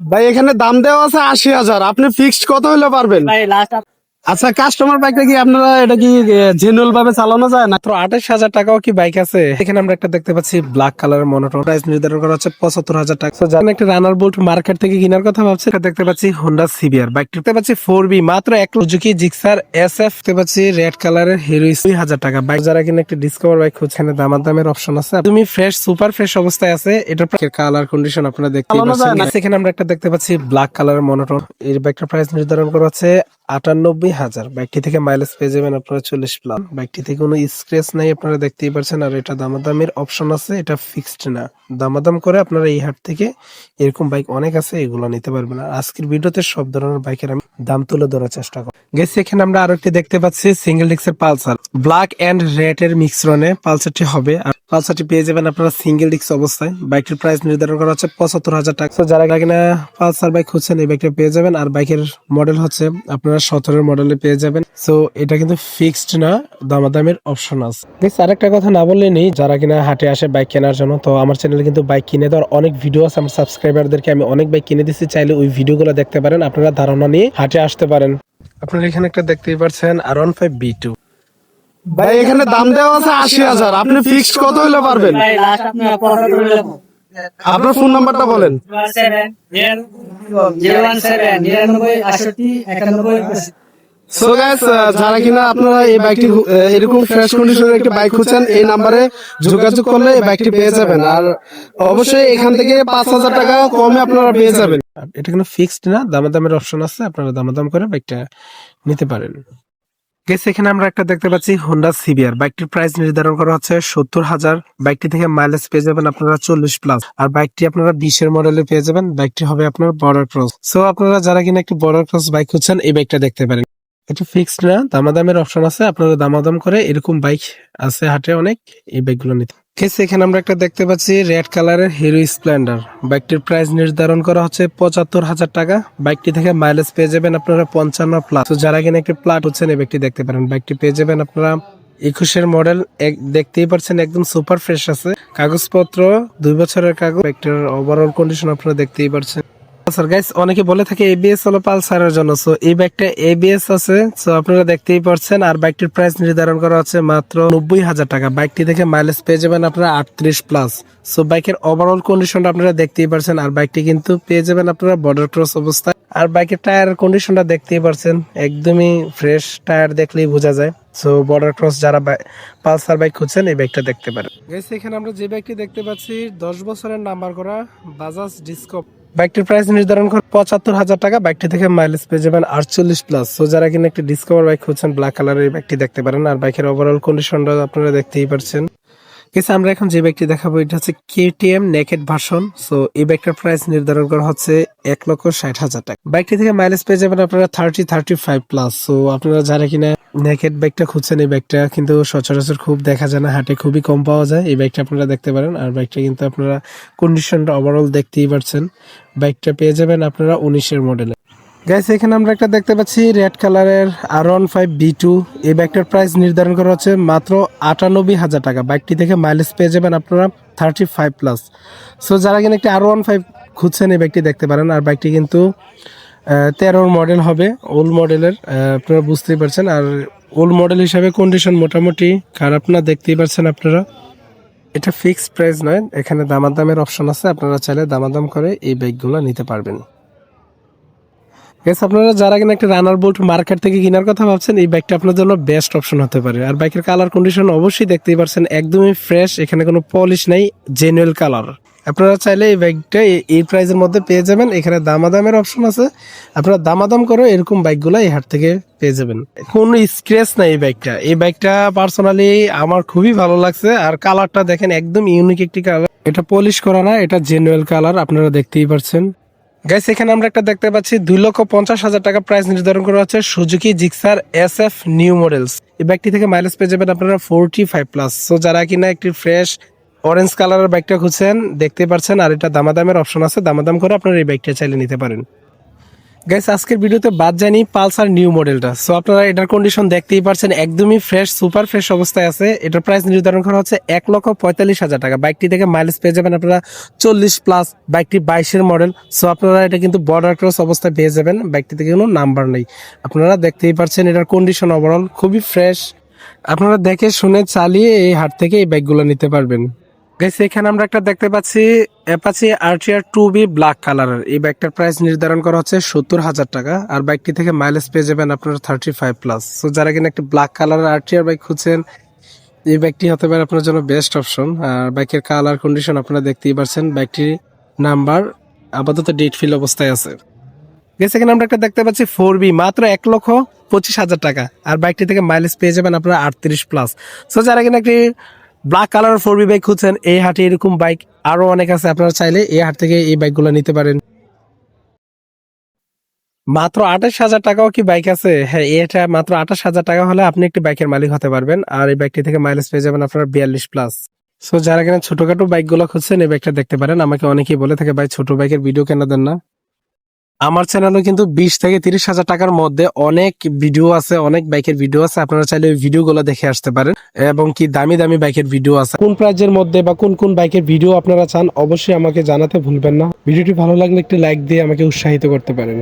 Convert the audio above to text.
ভাই এখানে দাম দেওয়া আছে আশি হাজার। আপনি ফিক্সড কত হলে পারবেন? ভাই লাস্ট আচ্ছা কাস্টমার বাইকটা কি আপনারা এটা কি জেনুয়াল ভাবে চালানো যায় না? মাত্র আঠাশ হাজার টাকাও কি বাইক আছে? এখানে আমরা একটা দেখতে পাচ্ছি ব্ল্যাক কালারের মনোটন প্রাইস নির্ধারণ করা হচ্ছে পঁচাত্তর হাজার টাকা। যারা একটা রানার বোল্ট মার্কেট থেকে কেনার কথা ভাবছে এটা দেখতে পাচ্ছি হোন্ডা সিবিআর বাইক দেখতে পাচ্ছি ফোর বি মাত্র এক সুজুকি জিক্সার এস এফ দেখতে পাচ্ছি রেড কালারের হিরো দুই হাজার টাকা। বাইক যারা কিনা একটা ডিসকভার বাইক খুঁজছেন দামার দামের অপশন আছে। তুমি ফ্রেশ সুপার ফ্রেশ অবস্থায় আছে এটার কালার কন্ডিশন আপনারা দেখতে পাচ্ছেন। এখানে আমরা একটা দেখতে পাচ্ছি ব্ল্যাক কালারের মনোটন এই বাইকটার প্রাইস নির্ধারণ করা হচ্ছে আটানব্বই হাজার। বাইকটি থেকে মাইলেজ পেয়ে যাবেন আপনারা চল্লিশ প্লাস থেকে কোনো স্ক্রেচ নাই, আপনারা দেখতেই পারছেন। আর এটা দামাদামের অপশন আছে, এটা ফিক্সড না। দামাদাম করে আপনারা এই হাট থেকে এরকম বাইক অনেক আছে, এগুলো নিতে পারবেন। আর আজকের ভিডিওতে সব ধরনের বাইকের আমি দাম তুলে ধরার চেষ্টা করব। গেছি এখানে আমরা আরও একটি দেখতে পাচ্ছি সিঙ্গেল ডিক্সের পালসার। ব্ল্যাক এন্ড রেড এর মিক্সরনে পালসারটি হবে। আর পালসারটি পেয়ে যাবেন আপনারা সিঙ্গেল ডিক্স অবস্থায়। বাইকটির প্রাইস নির্ধারণ করা হচ্ছে পঁচাত্তর হাজার টাকা। যারা কিনা পালসার বাইক খুঁজছেন এই বাইকটা পেয়ে যাবেন। আর বাইকের মডেল হচ্ছে আপনারা সতেরো মডেলে পেয়ে যাবেন। সো এটা কিন্তু ফিক্সড না দামাদামের অপশন আছে। Guys, আরেকটা কথা না বললে নেই যারা কিনা হাটে আসে বাইক কেনার জন্য তো আমার চ্যানেলে কিন্তু বাইক কিনে দেওয়ার অনেক ভিডিও আছে। আমার সাবস্ক্রাইবারদেরকে আমি অনেক বাইক কিনে দিচ্ছি চাইলে ওই ভিডিওগুলো দেখতে পারেন। আপনারা ধারণা নিয়ে হাটে আসতে পারেন। আপনারা এখানে একটা দেখতেই পারছেন R one five B two ভাই এখানে দাম দেওয়া আছে আশি হাজার। আপনি ফিক্সড কত হলে পারবেন? আপনার ফোন নাম্বারটা বলেন। জিরো ওয়ান সেভেন নিরানব্বই আটষট্টি একানব্বই সো গাইস যারা কিনা আপনারা এই বাইকটি এরকম ফ্রেশ কন্ডিশনের বাইক খুঁজছেন, এই নাম্বারে যোগাযোগ করলে এই বাইকটি পেয়ে যাবেন। আর অবশ্যই এখান থেকে পাঁচ হাজার টাকা কমে আপনারা পেয়ে যাবেন। এটা ফিক্সড না, দামাদামের অপশন আছে, আপনারা দামাদাম করে বাইকটা নিতে পারেন। এখানে আমরা একটা দেখতে পাচ্ছি হোন্ডা সিবিআর বাইকটির প্রাইস নির্ধারণ করা হচ্ছে সত্তর হাজার। বাইকটি থেকে মাইলেজ পেয়ে যাবেন আপনারা চল্লিশ প্লাস আর বাইকটি আপনারা বিশের মডেলে পেয়ে যাবেন। বাইকটি হবে আপনার বর্ডার ক্রস সো আপনারা যারা কিনা একটি বর্ডার ক্রস বাইক খুঁজছেন, এই বাইকটা দেখতে পারেন। এটা ফিক্সড না, দামাদামের অপশন আছে, আপনারা দামাদাম করে এরকম বাইক আছে হাটে অনেক, এই বাইকগুলো নিতে। গেছে এখানে আমরা একটা দেখতে পাচ্ছি রেড কালারের হিরো স্প্লেন্ডার বাইকটির প্রাইস নির্ধারণ করা হচ্ছে পঁচাত্তর হাজার টাকা। বাইকটি থেকে মাইলেজ পেয়ে যাবেন আপনারা পঞ্চান্ন প্লাস তো যারা কিনা একটি প্লাট হচ্ছেন এই বাইকটি দেখতে পারেন। বাইকটি পেয়ে যাবেন আপনারা একুশের মডেল দেখতেই পাচ্ছেন একদম সুপার ফ্রেশ আছে। কাগজপত্র, দুই বছরের কাগজ। বাইকটার ওভারঅল কন্ডিশন আপনারা দেখতেই পাচ্ছেন। স্যার গাইস অনেকে বলে থাকে এবিএস হলো পালসারের জন্য। সো এই বাইকটা এবিএস আছে। সো আপনারা দেখতেই পাচ্ছেন আর বাইকটির প্রাইস নির্ধারণ করা হচ্ছে মাত্র নব্বই হাজার টাকা। বাইকটি থেকে মাইলেজ পেয়ে যাবেন আপনারা আটত্রিশ প্লাস সো বাইকের ওভারঅল কন্ডিশনটা আপনারা দেখতেই পাচ্ছেন আর বাইকটি কিন্তু পেয়ে যাবেন আপনারা বর্ডার ক্রস অবস্থায়। আর বাইকের টায়ার কন্ডিশনটা দেখতেই পাচ্ছেন একদমই ফ্রেশ টায়ার দেখলেই বোঝা যায়। সো বর্ডার ক্রস যারা পালসার বাইক খুঁজছেন, এই বাইকটা দেখতে পারেন। এখানে আমরা যে বাইকটি দেখতে পাচ্ছি, দশ বছরের নাম্বার করা বাজাজ ডিসকপ বাইকটির প্রাইস নির্ধারণ করে পঁচাত্তর হাজার টাকা বাইকটি থেকে মাইলেজ পেয়ে যাবেন আটচল্লিশ প্লাস সো যারা কিনা একটি ডিসকভার বাইক খুঁজছেন ব্ল্যাক কালারের এই বাইকটি দেখতে পারেন। আর বাইকের ওভারঅল কন্ডিশনটা আপনারা দেখতেই পারছেন। গেছে আমরা এখন যে বাইকটি দেখাবো, এটা হচ্ছে কেটিএম নেকেট ভার্সন সো এই বাইকটার প্রাইস নির্ধারণ করা হচ্ছে এক লক্ষ ষাট হাজার টাকা। বাইকটি থেকে মাইলেজ পেয়ে যাবেন আপনারা thirty thirty five plus so আপনারা যারা কিনা নেকেট বাইকটা খুঁজছেন এই ব্যাগটা কিন্তু সচরাচর খুব দেখা যায় না, হাটে খুবই কম পাওয়া যায়। এই ব্যাগটা আপনারা দেখতে পারেন, আর বাইকটা কিন্তু আপনারা কন্ডিশনটা ওভারঅল দেখতেই পারছেন। বাইকটা পেয়ে যাবেন আপনারা উনিশের মডেলে গাইস এখানে আমরা একটা দেখতে পাচ্ছি রেড কালারের R one five B two এই বাইকটার প্রাইস নির্ধারণ করা হচ্ছে মাত্র আটানব্বই হাজার টাকা। বাইকটি থেকে মাইলেজ পেয়ে যাবেন আপনারা থার্টি ফাইভ প্লাস সো যারা কিনা একটি আর ওয়ান ফাইভ খুঁজছেন এই ব্যাগটি দেখতে পারেন, আর বাইকটি কিন্তু তেরোর মডেল হবে ওল্ড মডেলের আপনারা বুঝতেই পারছেন। আর ওল্ড মডেল হিসাবে কন্ডিশন মোটামুটি খারাপ না, দেখতেই পারছেন আপনারা। এটা ফিক্সড প্রাইস নয়, এখানে দামাদামের অপশন আছে, আপনারা চাইলে দামাদাম করে এই বাইকগুলো নিতে পারবেন। আপনারা যারা কিনা একটা রানার বোল্ট মার্কেট থেকে কেনার কথা ভাবছেন, এই বাইকটা আপনার জন্য বেস্ট অপশন হতে পারে। আর বাইকের কালার কন্ডিশন অবশ্যই দেখতেই পারছেন, একদমই ফ্রেশ এখানে কোনো পলিশ নাই জেনুয়েল কালার আপনারা চাইলে এই বাইকটা এই- প্রাইসের মধ্যে পেয়ে যাবেন। এখানে দামাদামের অপশন আছে। আপনারা দামাদাম করে এরকম বাইকগুলো এই হাট থেকে পেয়ে যাবেন। কোনো স্ক্রেচ নাই এই বাইকটা এই বাইকটা পার্সোনালি আমার খুবই ভালো লাগছে। আর কালারটা দেখেন একদম ইউনিক একটি কালার এটা পলিশ করা না, এটা জেনুয়েল কালার আপনারা দেখতেই পারছেন। গাইস এখানে আমরা একটা দেখতে পাচ্ছি, দুই লক্ষ পঞ্চাশ হাজার টাকা প্রাইস নির্ধারণ করা হচ্ছে Suzuki Gixxer S F new models এই বাইকটি থেকে মাইলেজ পেয়ে যাবেন আপনারা ফোরটি ফাইভ প্লাস সো যারা কিনা একটি ফ্রেশ অরেঞ্জ কালারের বাইকটা খুঁজছেন, দেখতে পাচ্ছেন আর এটা দামাদামের অপশন আছে। দামাদাম করে আপনারা এই বাইকটা চাইলে নিতে পারেন। গাইস আজকের ভিডিওতে বাদ জানি পালসার নিউ মডেলটা। সো আপনারা এটার কন্ডিশন দেখতেই পারছেন, একদমই ফ্রেশ সুপার ফ্রেশ অবস্থায় আছে। এটার প্রাইস নির্ধারণ করা হচ্ছে এক লক্ষ পঁয়তাল্লিশ হাজার টাকা। বাইকটি থেকে মাইলেজ পেয়ে যাবেন আপনারা চল্লিশ প্লাস বাইকটি বাইশের মডেল সো আপনারা এটা কিন্তু বর্ডার ক্রস অবস্থায় পেয়ে যাবেন। বাইকটি থেকে কোনো নাম্বার নেই। আপনারা দেখতেই পারছেন এটার কন্ডিশন ওভারঅল খুবই ফ্রেশ আপনারা দেখে শুনে চালিয়ে এই হাট থেকে এই বাইকগুলো নিতে পারবেন। গাইস এখানে আমরা একটা দেখতে পাচ্ছি Apache RTR two B black কালারের এই বাইকটার প্রাইস নির্ধারণ করা হচ্ছে সত্তর হাজার টাকা। আর বাইকটি থেকে মাইলেজ পেয়ে যাবেন আপনার থার্টি ফাইভ প্লাস সো যারা কিনা একটা ব্ল্যাক কালারের আরটিআর বাইক খুঁজছেন, এই বাইকটি হতে পারে আপনার জন্য বেস্ট অপশন আর বাইকের কালার কন্ডিশন আপনারা দেখতেই পারছেন বাইকটির নাম্বার আপাতত ডেট ফিল অবস্থায় আছে। গেছে এখানে আমরা একটা দেখতে পাচ্ছি ফোর বি মাত্র এক লক্ষ পঁচিশ হাজার টাকা। আর বাইকটি থেকে মাইলেজ পেয়ে যাবেন আপনারা আটত্রিশ প্লাস সো যারা কিনা একটি black colour four B bike খুঁজছেন, এই হাটে এরকম বাইক আরও অনেক আছে, আপনারা চাইলে এই হাট থেকে এই বাইকগুলো নিতে পারেন। মাত্র আঠাশ হাজার টাকাও কি বাইক আছে? হ্যাঁ এটা মাত্র আঠাশ হাজার টাকা হলে আপনি একটি বাইকের মালিক হতে পারবেন, আর এই বাইকটি থেকে মাইলেজ পেয়ে যাবেন আপনার বিয়াল্লিশ প্লাস সো যারা কিনা ছোটখাটো বাইকগুলো খুঁজছেন, এই বাইকটা দেখতে পারেন। আমাকে অনেকেই বলে থাকে, ভাই, ছোট বাইকের ভিডিও কেন দেন না? আমার চ্যানেলে কিন্তু বিশ থেকে তিরিশ হাজার টাকার মধ্যে অনেক ভিডিও আছে, অনেক বাইকের ভিডিও আছে। আপনারা চাইলে ওই ভিডিওগুলো দেখে আসতে পারেন। এবং কি দামি দামি বাইকের ভিডিও আছে। কোন প্রাইজের মধ্যে বা কোন কোন বাইকের ভিডিও আপনারা চান, অবশ্যই আমাকে জানাতে ভুলবেন না। ভিডিওটি ভালো লাগলে একটি লাইক দিয়ে আমাকে উৎসাহিত করতে পারেন।